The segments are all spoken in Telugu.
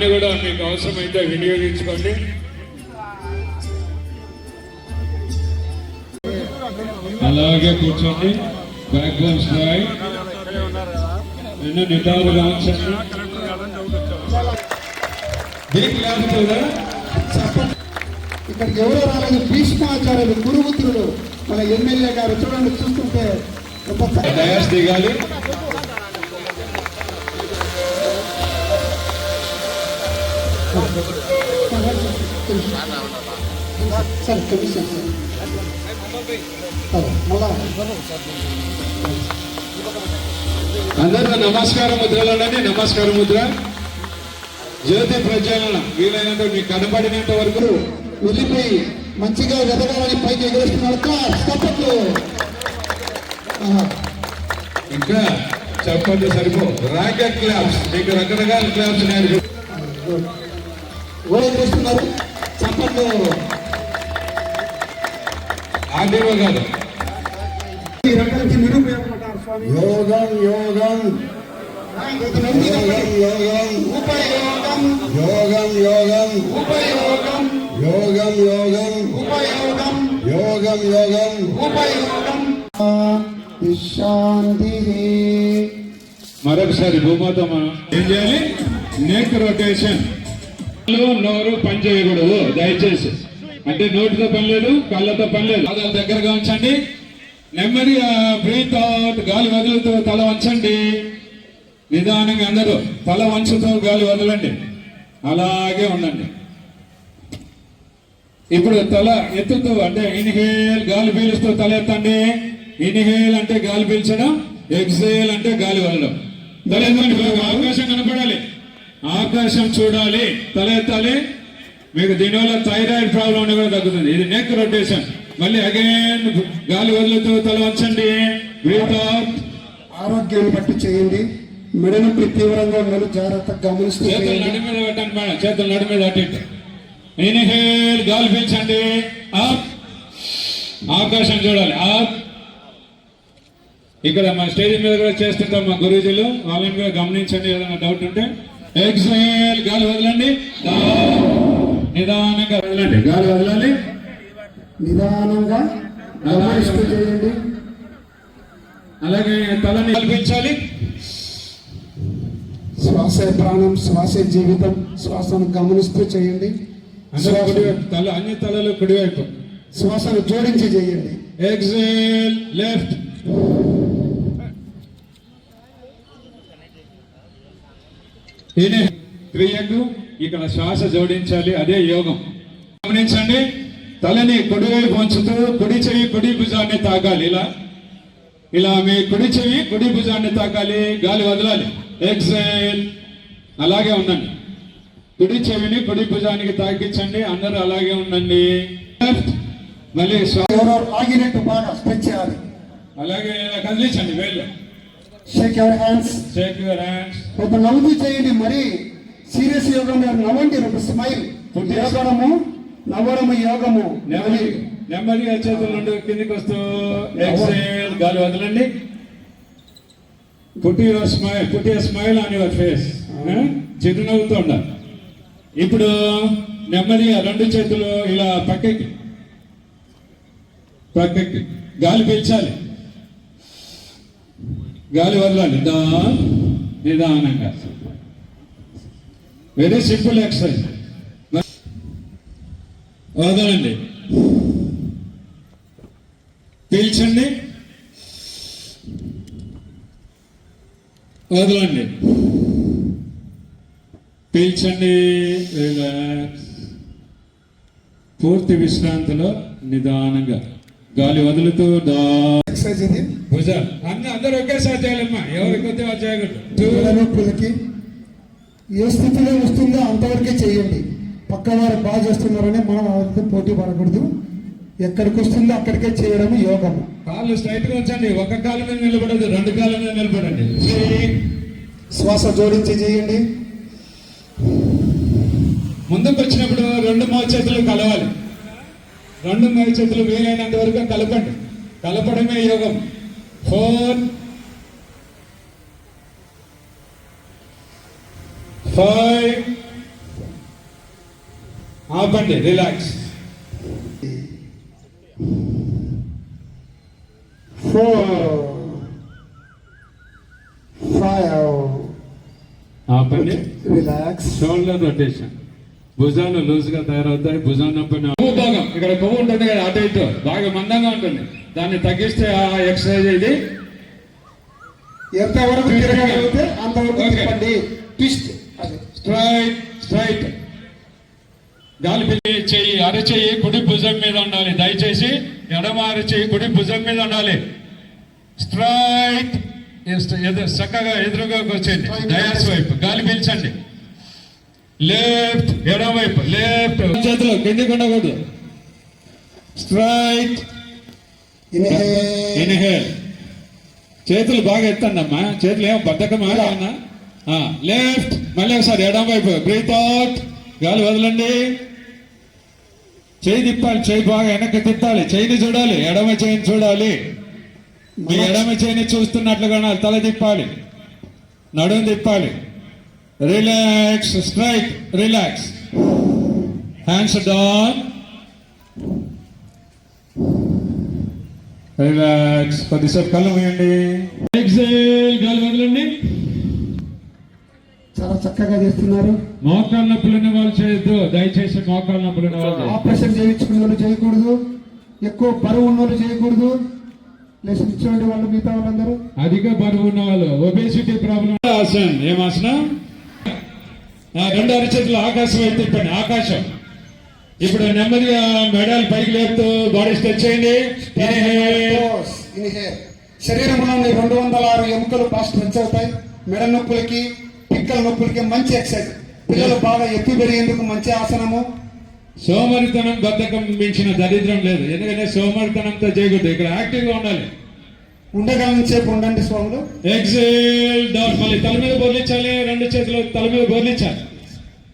దాన్ని కూడా మీకు అవసరమైతే వినియోగించుకోండి. అలాగే కూర్చోండి. బ్యాక్ బోన్ స్ట్రాయ్ నిన్ను నిటారుగా ఉంచండి. దీనికి లేకపోతే ఇక్కడికి ఎవరో రాలేదు. భీష్మాచార్యులు గురుపుత్రుడు మన ఎమ్మెల్యే గారు. చూడండి చూస్తుంటే డయాస్ దిగాలి సార్ కమిషన్ అందరూ నమస్కార ముద్రలోనే నమస్కార ముద్ర. జ్యోతి ప్రజ్వలన వీలైనంత మీకు కనబడినంత వరకు వెళ్ళిపోయి మంచిగా వెదగాలని పైకి ఎగరేస్తున్నాడు తప్పట్లు ఇంకా చెప్పండి సరిపో. Rocket claps. మీకు రకరకాల క్లాప్స్ నేర్పి ఓ ఎగరేస్తున్నారు చప్పట్లు ఆర్డీఓ గారు. ఈ రకాలకి నిరుపయోగపడ్డారు స్వామి. యోగం యోగం. యోగం ఉపయోగం. యోగం యోగం. ఉపయోగం. యోగం యోగం. ఉపయోగం. యోగం యోగం. ఉపయోగం. విశాంతి మరొకసారి భూమాత మనం ఏం చేయాలి? నెక్ రొటేషన్ నోరు పని చేయకూడదు దయచేసి. అంటే నోటితో పని లేదు కళ్ళతో పని లేదు. పాదాలు దగ్గరగా ఉంచండి. నెమ్మదిగా బ్రీత్ అవుట్ గాలి వదులుతూ తల వంచండి. నిదానంగా అందరూ తల వంచుతూ గాలి వదలండి. అలాగే ఉండండి. ఇప్పుడు తల ఎత్తుతూ అంటే ఇన్హేల్ గాలి పీలుస్తూ తల ఎత్తండి. ఇన్హేల్ అంటే గాలి పీల్చడం ఎక్సేల్ అంటే గాలి వదలడం. తల ఎత్తండి అవకాశం కనపడాలి. ఆకాశం చూడాలి తల ఎత్తాలి మీకు దీనివల్ల థైరాయిడ్ ప్రాబ్లం అనేది కూడా తగ్గుతుంది. ఇది నెక్ రొటేషన్ మళ్ళీ అగైన్ గాలి వదులుతూ తల వంచండి. ఆరోగ్యాన్ని బట్టి చేయండి. మెడ నొప్పి తీవ్రంగా ఉన్నది జాగ్రత్తగా గమనిస్తూ చేతులు నడి మీద పెట్టండి మేడం. చేతులు నడి మీద అటు ఇన్హేల్ గాలి పీల్చండి. అప్ ఆకాశం చూడాలి. అప్ ఇక్కడ మా స్టేజ్ మీద కూడా చేస్తుంటాం మా గురూజీలు. వాళ్ళని కూడా గమనించండి. ఏదైనా డౌట్ ఉంటే. ఎక్సేల్ గాలి వదలండి. నిదానంగా వదలండి. గాలి వదలాలి. నిదానంగా గమనిస్తూ చేయండి. అలాగే తలని కల్పించాలి. శ్వాసే ప్రాణం శ్వాసే జీవితం. శ్వాసను గమనిస్తూ చేయండి. తల అన్ని తలలు కుడివైపు శ్వాసను జోడించి చేయండి. Exhale left. ఈయన క్రియకు ఇక్కడ శ్వాస జోడించాలి అదే యోగం. గమనించండి తలని కుడివైపు ఉంచుతూ కుడి చెయ్యి కుడి భుజాన్ని తాకాలి. ఇలా ఇలా మీ కుడి చెయ్యి కుడి భుజాన్ని తాకాలి గాలి వదలాలి. ఎక్సేల్. అలాగే ఉండండి. కుడి చెవిని కుడి భుజానికి తాకించండి అందరూ అలాగే ఉండండి. మళ్ళీ ఆగినట్టు బాగా స్ట్రెచ్ చేయాలి. అలాగే కదిలించండి వేళ్ళు. Shake your hands shake your hands ఒక నవ్వు చేయండి మరి. సీరియస్ యోగం నవ్వండి ఒక స్మైల్. యోగము నవ్వడము యోగము. నెమ్మది నెమ్మదిగా చేతుల నుండి కిందికి వస్తూ. ఎక్సేల్ గాలి వదలండి. Put your smile put smile on your face చిరునవ్వుతో ఉండాలి ఇప్పుడు నెమ్మదిగా రెండు చేతులు ఇలా పక్కకి. పక్కకి. గాలి పీల్చాలి. గాలి వదలాలి దా. నిదానంగా వెరీ సింపుల్ ఎక్సర్సైజ్ వదలండి పీల్చండి. వదలండి పీల్చండి. రిలాక్స్ పూర్తి విశ్రాంతిలో నిదానంగా. గాలి వదులుతూ దా ఎక్సర్సైజ్ ఇది భుజ అన్న అందరూ ఒకేసారి చేయాలమ్మా. ఎవరికి వస్తే వాళ్ళు మెడ నొప్పులకి ఏ స్థితిలో వస్తుందో అంతవరకే చేయండి. పక్క వారు బాగా చేస్తున్నారని మనం వాళ్ళతో పోటీ పడకూడదు. ఎక్కడికి వస్తుందో అక్కడికే చేయడం యోగము కాళ్ళు స్ట్రైట్గా ఉంచండి. ఒక కాలు మీద నిలబడదు రెండు కాళ్ళ మీద నిలబడండి. శ్వాస జోడించి చేయండి. ముందుకు వచ్చినప్పుడు రెండు మో చేతులు కలవాలి. రెండు మో చేతులు వీలైనంత వరకు కలపండి. కలపడమే యోగం. Four five. ఆపండి రిలాక్స్. ఫోర్. ఫైవ్. ఆపండి. రిలాక్స్. Shoulder rotation. భుజాలు లూజ్గా తయారవుతాయి. భుజం నొప్పి భాగం ఇక్కడ కొవ్వు ఉంటుంది కదా అటు ఇటు. బాగా మందంగా ఉంటుంది. దాన్ని తగ్గిస్తే ఆ ఎక్సర్సైజ్ ఇది ఎంతవరకు తిరగగలిగితే అంతవరకు. తిప్పండి. ట్విస్ట్ స్ట్రైట్ స్ట్రైట్ గాలి పిల్లి చెయ్యి అరచెయ్యి కుడి భుజం మీద ఉండాలి. దయచేసి ఎడమ అరచెయ్యి కుడి భుజం మీద ఉండాలి. స్ట్రైట్ ఎదురు చక్కగా ఎదురుగా వచ్చేయండి. డయాస్ వైపు. గాలి పీల్చండి. లెఫ్ట్ ఎడమ వైపు. లెఫ్ట్ చేతిలో కిందికి ఉండకూడదు స్ట్రైట్ ఇన్హేల్. చేతులు బాగా ఎత్తండి అమ్మా చేతులు ఏమో బద్దకమా లెఫ్ట్. మళ్ళీ ఒకసారి ఎడమ వైపు. Breathe out. గాలి వదలండి. చేయి తిప్పాలి. చేయి బాగా వెనక్కి తిప్పాలి. చేయిని చూడాలి. ఎడమ చేయిని చూడాలి. మీ ఎడమ చేయిని చూస్తున్నట్లుగా. తల తిప్పాలి. నడుము తిప్పాలి. Relax. Straight. Relax. Hands down. Relax కొద్దిసేపు కళ్ళు మూయండి. ఎక్సేల్ గాలి వదలండి. చాలా చక్కగా చేస్తున్నారు. మోకాళ్ళ నొప్పులున్న వాళ్ళు చేయొద్దు. దయచేసి మోకాళ్ళ నొప్పులున్న వాళ్ళు. ఆపరేషన్ చేయించుకునే వాళ్ళు చేయకూడదు. ఎక్కువ బరువు ఉన్న వాళ్ళు చేయకూడదు ఇచ్చేవాడి వాళ్ళు మిగతా వాళ్ళందరూ. అధిక బరువు ఉన్న వాళ్ళు. ఒబేసిటీ ప్రాబ్లం ఆసన్ ఏం ఆసనం? ఆ, రెండు అరచేతులు ఆకాశం వైపు తిప్పండి. ఆకాశం. ఇప్పుడు నెమ్మదిగా మెడల్ పైకి లేపుతూ బాడీ స్ట్రెచ్ చేయండి. Inhale. శరీరంలోని రెండు వందల ఆరు ఎముకలు బాగా స్ట్రెచ్ అవుతాయి. మెడ నొప్పులకి పిక్కల నొప్పులకి మంచి ఎక్సర్సైజ్ పిల్లలు బాగా ఎత్తు పెరిగేందుకు మంచి ఆసనము. సోమరితనం బద్ధకం మించిన దరిద్రం లేదు. ఎందుకంటే సోమరితనంతో చేయకూడదు. ఇక్కడ యాక్టివ్గా ఉండాలి. ఉండగలని సేపు ఉండండి స్వాములు. ఎక్సేల్ డౌన్ మళ్ళీ తల మీద బోర్లించాలి. రెండు చేతులు తల మీద బోర్లించాలి.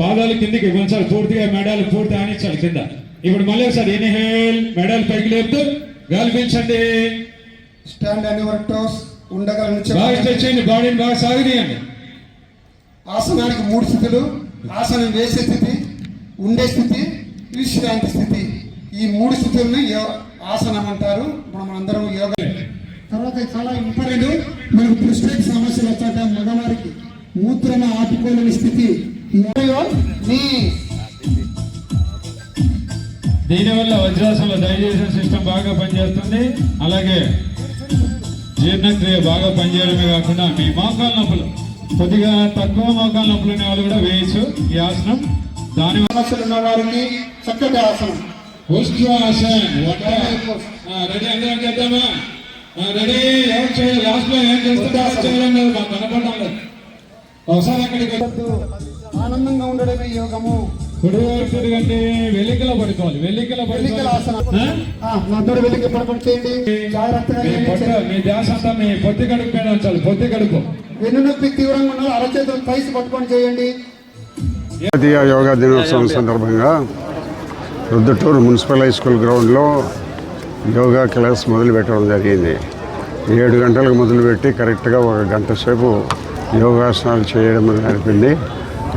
పాదాలు కిందికి కొంచెం పూర్తిగా మెడాలు పూర్తి ఆనించాలి కింద. ఇప్పుడు మళ్ళీ ఒకసారి ఇన్హేల్ మెడాలు పైకి లేపుతూ గాలి పీల్చండి. స్టాండ్ అని టోస్ ఉండగలని బాగా స్ట్రెచ్ చేయండి బాడీని బాగా సాగనీయండి ఆసనానికి మూడు స్థితులు ఆసనం వేసే స్థితి ఉండే స్థితి విశ్రాంతి స్థితి. ఈ మూడు స్థితుల్ని ఆసనం అంటారు. మనం అందరం యోగా తర్వాత చాలా ఇంపార్టెంట్ మనకు ప్రిస్టేట్ సమస్యలు వచ్చాక మగవారికి. మూత్రమ ఆపుకోలేని స్థితి. నీ. దీనివల్ల వజ్రాసనంలో డైజెషన్ సిస్టమ్ బాగా పనిచేస్తుంది. అలాగే జీర్ణక్రియ బాగా పనిచేయడమే కాకుండా మీ మోకాల నొప్పులు కొద్దిగా తక్కువ మోకాల నొప్పులు ఉన్న వాళ్ళు కూడా వేయచ్చు ఈ ఆసనం. దాని సమస్యలు ఉన్న వారికి చక్కటి ఆసనం. ఉష్ట్రాసన్ రెడీ అందరం చేద్దామా? రెడీ ఎవరు చేయాలి? లాస్ట్లో ఏం చేస్తుంటారో చేయడం లేదు మాకు కనపడడం లేదు. ఒకసారి అక్కడికి వచ్చి ఆనందంగా ఉండడమే యోగము. కుడివైపు పడుకోవాలి ఆసనం. పడుకొని చేయండి. జాగ్రత్తగా మీ పొట్ట చేయండి. మీ ధ్యాస అంతా మీ పొత్తి కడుపు మీద ఉంచాలి పొత్తి కడుపు. వెన్నునొప్పి తీవ్రంగా ఉన్న అరచేతులు కలిసి పట్టుకొని చేయండి. జాతీయ యోగా దినోత్సవం సందర్భంగా రుద్దుటూరు మున్సిపల్ హై స్కూల్ గ్రౌండ్లో యోగా క్లాస్ మొదలు పెట్టడం జరిగింది. ఏడు గంటలకు మొదలుపెట్టి కరెక్ట్గా ఒక గంట సేపు యోగాసనాలు చేయడం నడిపింది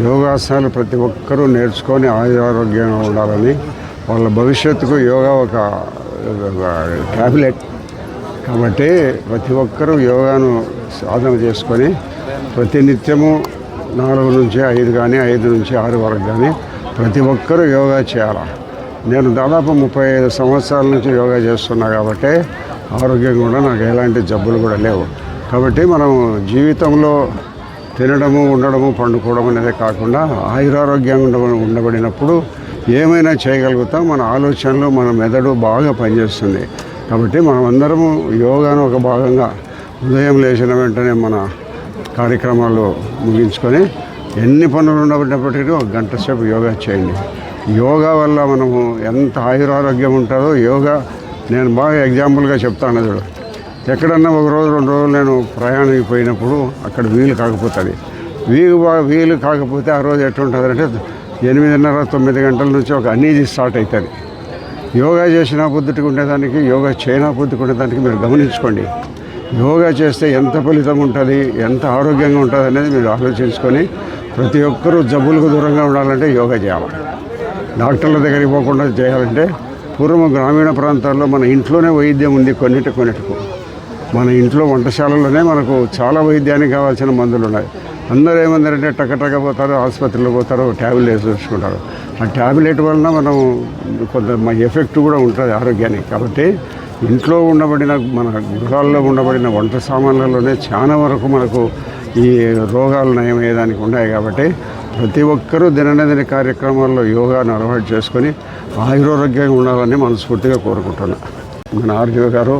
యోగాసనాలు ప్రతి ఒక్కరూ నేర్చుకొని ఆరోగ్యంగా ఉండాలని వాళ్ళ భవిష్యత్తుకు యోగా ఒక ట్యాబ్లెట్ కాబట్టి ప్రతి ఒక్కరూ యోగాను సాధన చేసుకొని ప్రతినిత్యము నాలుగు నుంచి ఐదు కానీ ఐదు నుంచి ఆరు వరకు కానీ ప్రతి ఒక్కరూ యోగా చేయాలి. నేను దాదాపు ముప్పై ఐదు సంవత్సరాల నుంచి యోగా చేస్తున్నా కాబట్టి ఆరోగ్యం కూడా నాకు ఎలాంటి జబ్బులు కూడా లేవు. కాబట్టి మనం జీవితంలో తినడము ఉండడము పండుకోవడం అనేది కాకుండా ఆయురారోగ్యంగా ఉండ ఉండబడినప్పుడు ఏమైనా చేయగలుగుతాం మన ఆలోచనలు మన మెదడు బాగా పనిచేస్తుంది. కాబట్టి మనం అందరము యోగాను ఒక భాగంగా ఉదయం లేచిన వెంటనే మన కార్యక్రమాలు ముగించుకొని ఎన్ని పనులు ఉండబడినప్పటికీ ఒక గంట సేపు యోగా చేయండి. యోగా వల్ల మనము ఎంత ఆయురారోగ్యం ఉంటుందో యోగా నేను బాగా ఎగ్జాంపుల్గా చెప్తాను చూడు. ఎక్కడన్నా ఒక రోజు రెండు రోజులు నేను ప్రయాణానికి పోయినప్పుడు అక్కడ వీలు కాకపోతుంది. వీలు వీలు కాకపోతే ఆ రోజు ఎట్లుంటుంది అంటే ఎనిమిదిన్నర తొమ్మిది గంటల నుంచి ఒక అనీజీ స్టార్ట్ అవుతుంది యోగా చేసిన బుద్ధికి ఉండేదానికి యోగా చేయనా బుద్ధికి ఉండేదానికి మీరు గమనించుకోండి. యోగా చేస్తే ఎంత ఫలితం ఉంటుంది ఎంత ఆరోగ్యంగా ఉంటుంది అనేది మీరు ఆలోచించుకొని ప్రతి ఒక్కరూ జబ్బులకు దూరంగా ఉండాలంటే యోగా చేయాలి. డాక్టర్ల దగ్గరికి పోకుండా చేయాలంటే పూర్వం గ్రామీణ ప్రాంతాల్లో మన ఇంట్లోనే వైద్యం ఉంది కొన్నిటి కొన్నిటికు. మన ఇంట్లో వంటశాలలోనే మనకు చాలా వైద్యానికి కావాల్సిన మందులు ఉన్నాయి. అందరూ ఏమందరంటే టకటక పోతారు ఆసుపత్రిలో పోతారు ట్యాబ్లెట్ వేసి చూసుకుంటారు ఆ ట్యాబ్లెట్ వలన మనం కొంత ఎఫెక్ట్ కూడా ఉంటుంది ఆరోగ్యానికి. కాబట్టి ఇంట్లో ఉండబడిన మన గృహాల్లో ఉండబడిన వంట సామాన్లలోనే చాలా వరకు మనకు ఈ రోగాలు నయమయ్యేదానికి ఉన్నాయి. కాబట్టి ప్రతి ఒక్కరూ దినదిన కార్యక్రమాల్లో యోగాను అలవాటు చేసుకొని ఆయురారోగ్యంగా ఉండాలని మనస్ఫూర్తిగా కోరుకుంటున్నాను మన ఆర్జీవ గారు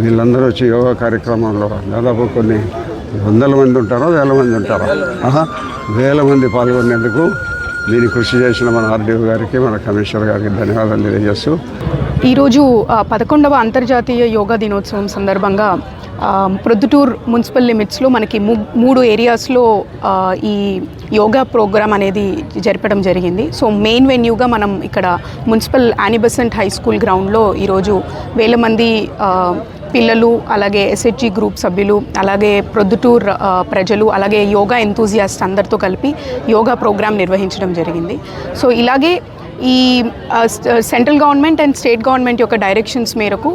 వీళ్ళందరూ వచ్చి యోగా కార్యక్రమంలో దాదాపు కొన్ని వందల మంది ఉంటారో వేల మంది ఉంటారో. వేల మంది పాల్గొనేందుకు దీన్ని కృషి చేసిన మన ఆర్డీఓ గారికి మన కమిషనర్ గారికి ధన్యవాదాలు తెలియజేస్తూ. ఈరోజు ఆ, పదకొండవ అంతర్జాతీయ యోగా దినోత్సవం సందర్భంగా ప్రొద్దుటూర్ మున్సిపల్ లిమిట్స్లో మనకి మూడు ఏరియాస్లో ఈ యోగా ప్రోగ్రామ్ అనేది జరపడం జరిగింది. సో మెయిన్ వెన్యూగా మనం ఇక్కడ మున్సిపల్ యానిబసెంట్ హై స్కూల్ గ్రౌండ్లో ఈరోజు వేల మంది పిల్లలు అలాగే ఎస్హెచ్జి గ్రూప్ సభ్యులు అలాగే ప్రొద్దుటూర్ ప్రజలు అలాగే యోగా ఎంతూజియాస్ట్ అందరితో కలిపి యోగా ప్రోగ్రామ్ నిర్వహించడం జరిగింది. సో ఇలాగే ఈ central government and state government యొక్క డైరెక్షన్స్ మేరకు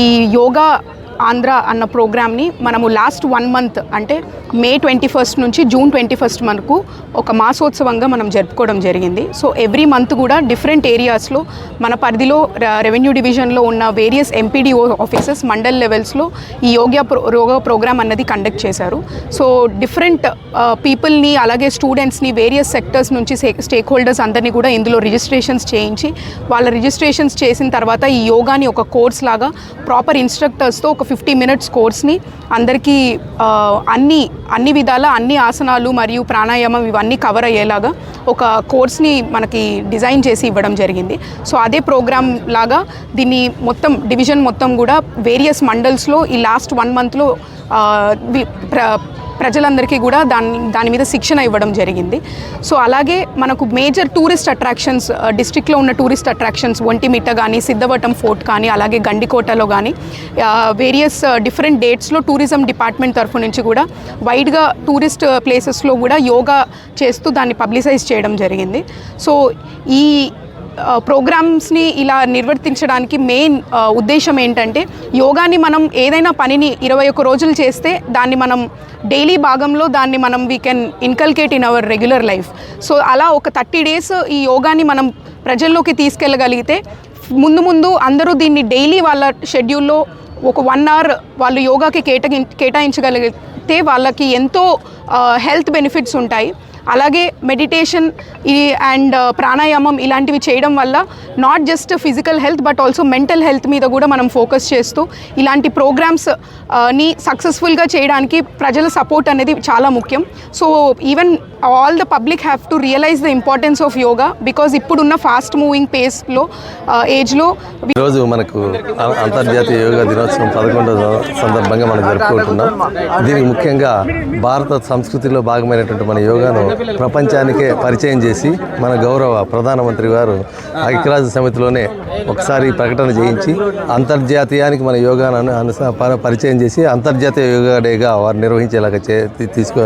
ఈ యోగా ఆంధ్ర అన్న ప్రోగ్రామ్ని మనము లాస్ట్ వన్ మంత్ అంటే మే ట్వంటీ ఫస్ట్ నుంచి జూన్ ట్వంటీ ఫస్ట్ వరకు ఒక మాసోత్సవంగా మనం జరుపుకోవడం జరిగింది. సో ఎవ్రీ మంత్ కూడా డిఫరెంట్ ఏరియాస్లో మన పరిధిలో రెవెన్యూ డివిజన్లో ఉన్న వేరియస్ ఎంపీడీఓ ఆఫీసెస్ మండల్ లెవెల్స్లో ఈ యోగా ప్రో యోగా ప్రోగ్రామ్ అన్నది కండక్ట్ చేశారు. సో డిఫరెంట్ పీపుల్ని అలాగే స్టూడెంట్స్ని వేరియస్ సెక్టర్స్ నుంచి స్టేక్ హోల్డర్స్ అందరినీ కూడా ఇందులో రిజిస్ట్రేషన్స్ చేయించి వాళ్ళ రిజిస్ట్రేషన్స్ చేసిన తర్వాత ఈ యోగాని ఒక కోర్స్ లాగా ప్రాపర్ ఇన్స్ట్రక్టర్స్తో ఒక ఫిఫ్టీ మినిట్స్ కోర్స్ని అందరికీ అన్ని అన్ని విధాల అన్ని ఆసనాలు మరియు ప్రాణాయామం ఇవన్నీ కవర్ అయ్యేలాగా ఒక కోర్స్ని మనకి డిజైన్ చేసి ఇవ్వడం జరిగింది. సో అదే ప్రోగ్రామ్ లాగా దీన్ని మొత్తం డివిజన్ మొత్తం కూడా వేరియస్ మండల్స్లో ఈ లాస్ట్ వన్ మంత్లో ప్ర ప్రజలందరికీ కూడా దాని దాని మీద శిక్షణ ఇవ్వడం జరిగింది. సో అలాగే మనకు మేజర్ టూరిస్ట్ అట్రాక్షన్స్ డిస్ట్రిక్ట్లో ఉన్న టూరిస్ట్ అట్రాక్షన్స్ ఒంటిమిట్ట కానీ సిద్ధవటం ఫోర్ట్ కానీ అలాగే గండికోటలో కానీ వేరియస్ డిఫరెంట్ డేట్స్లో టూరిజం డిపార్ట్మెంట్ తరఫు నుంచి కూడా వైడ్గా టూరిస్ట్ ప్లేసెస్లో కూడా యోగా చేస్తూ దాన్ని పబ్లిసైజ్ చేయడం జరిగింది. సో ఈ ప్రోగ్రామ్స్ని ఇలా నిర్వర్తించడానికి మెయిన్ ఉద్దేశం ఏంటంటే యోగాని మనం ఏదైనా పనిని ఇరవై ఒక్క రోజులు చేస్తే దాన్ని మనం డైలీ భాగంలో దాన్ని మనం we can inculcate in our regular life so అలా ఒక థర్టీ డేస్ ఈ యోగాని మనం ప్రజల్లోకి తీసుకెళ్ళగలిగితే ముందు ముందు అందరూ దీన్ని డైలీ వాళ్ళ షెడ్యూల్లో ఒక వన్ అవర్ వాళ్ళు యోగాకి కేటాయి కేటాయించగలిగితే వాళ్ళకి ఎంతో హెల్త్ బెనిఫిట్స్ ఉంటాయి. అలాగే మెడిటేషన్ ఈ అండ్ uh, ప్రాణాయామం ఇలాంటివి చేయడం వల్ల not just physical health but also mental health మీద కూడా మనం ఫోకస్ చేస్తూ ఇలాంటి ప్రోగ్రామ్స్ uh, ని సక్సెస్ఫుల్గా చేయడానికి ప్రజల సపోర్ట్ అనేది చాలా ముఖ్యం. So even all the public have to realise the importance of yoga because ఇప్పుడున్న ఫాస్ట్ మూవింగ్ పేస్లో ఏజ్లో ఈరోజు మనకు అంతర్జాతీయ యోగా దినోత్సవం పదకొండవ సందర్భంగా మనం జరుపుకుంటున్నాం. దీనికి ముఖ్యంగా భారత సంస్కృతిలో భాగమైనటువంటి మన యోగాను ప్రపంచానికే పరిచయం చేసి మన గౌరవ ప్రధానమంత్రి గారు ఐక్యరాజ్య సమితిలోనే ఒకసారి ప్రకటన చేయించి అంతర్జాతీయానికి మన యోగాను అను- అనుస- పరిచయం చేసి అంతర్జాతీయ యోగా డేగా వారు నిర్వహించేలాగా చే తీసుకో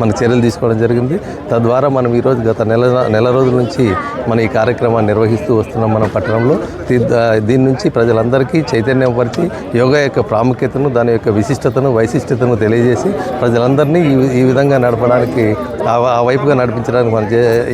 మన చర్యలు తీసుకోవడం జరిగింది. తద్వారా మనం ఈరోజు గత నెల నెల రోజుల నుంచి మన ఈ కార్యక్రమాన్ని నిర్వహిస్తూ వస్తున్నాం మన పట్టణంలో. దీ- దీని నుంచి ప్రజలందరికీ చైతన్యం పరిచి యోగా యొక్క ప్రాముఖ్యతను దాని యొక్క విశిష్టతను వైశిష్టతను తెలియజేసి ప్రజలందరినీ ఈ ఈ విధంగా నడపడానికి ఆ వైపుగా నడిపించడానికి మనం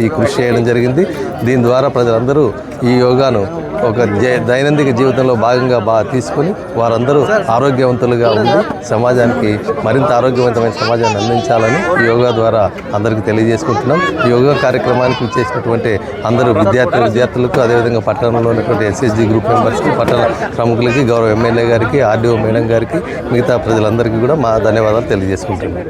ఈ కృషి చేయడం జరిగింది. దీని ద్వారా ప్రజలందరూ ఈ యోగాను ఒక దైనందిక జీవితంలో భాగంగా బాగా తీసుకొని వారందరూ ఆరోగ్యవంతులుగా ఉండి సమాజానికి మరింత ఆరోగ్యవంతమైన సమాజాన్ని అందించాలని ఈ యోగా ద్వారా అందరికీ తెలియజేసుకుంటున్నాం. ఈ యోగా కార్యక్రమానికి చేసినటువంటి అందరూ విద్యార్థి విద్యార్థులకు అదేవిధంగా పట్టణంలో ఉన్నటువంటి ఎస్ఎస్జి గ్రూప్ మెంబర్స్కి పట్టణ ప్రముఖులకి గౌరవ ఎమ్మెల్యే గారికి ఆర్డీఓ మేడం గారికి మిగతా ప్రజలందరికీ కూడా మా ధన్యవాదాలు తెలియజేసుకుంటున్నాం.